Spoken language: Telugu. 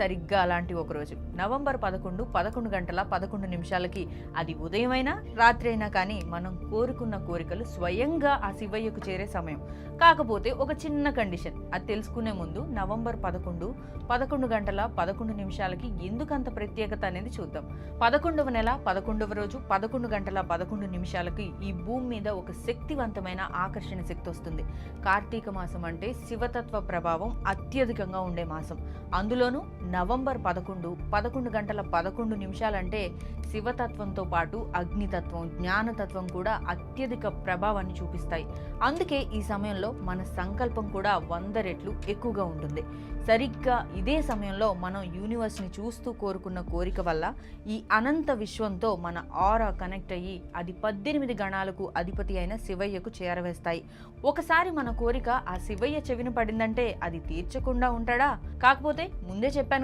సరిగ్గా అలాంటి ఒక రోజు నవంబర్ పదకొండు పదకొండు గంటల పదకొండు నిమిషాలకి. అది ఉదయమైనా రాత్రి అయినా కానీ మనం కోరుకున్న కోరికలు స్వయంగా ఆ శివయ్యకు చేరే సమయం. కాకపోతే ఒక చిన్న కండిషన్. అది తెలుసుకునే ముందు నవంబర్ పదకొండు పదకొండు గంటల పదకొండు నిమిషాలకి ఎందుకంత ప్రత్యేకత అనేది చూద్దాం. పదకొండవ నెల పదకొండవ రోజు పదకొండు గంటల పదకొండు నిమిషాలకి ఈ భూమి మీద ఒక శక్తివంతమైన ఆకర్షణ శక్తి వస్తుంది. కార్తీక మాసం అంటే శివతత్వ ప్రభావం అత్యధికంగా ఉండే మాసం. అందులోనూ నవంబర్ పదకొండు పదకొండు గంటల పదకొండు నిమిషాలంటే శివతత్వంతో పాటు అగ్నితత్వం జ్ఞానతత్వం కూడా అత్యధిక ప్రభావాన్ని చూపిస్తాయి. అందుకే ఈ సమయంలో మన సంకల్పం కూడా వంద రెట్లు ఎక్కువగా ఉంటుంది. సరిగ్గా ఇదే సమయంలో మనం యూనివర్స్ని చూస్తూ కోరుకున్న కోరిక వల్ల ఈ అనంత విశ్వంతో మన ఆరా కనెక్ట్ అయ్యి అది పద్దెనిమిది గణాలకు అధిపతి అయిన శివయ్యకు చేరవేస్తాయి. ఒకసారి మన కోరిక ఆ శివయ్య చెవిన పడిందంటే అది తీర్చకుండా ఉంటాడా? కాకపోతే ముందే చెప్పాను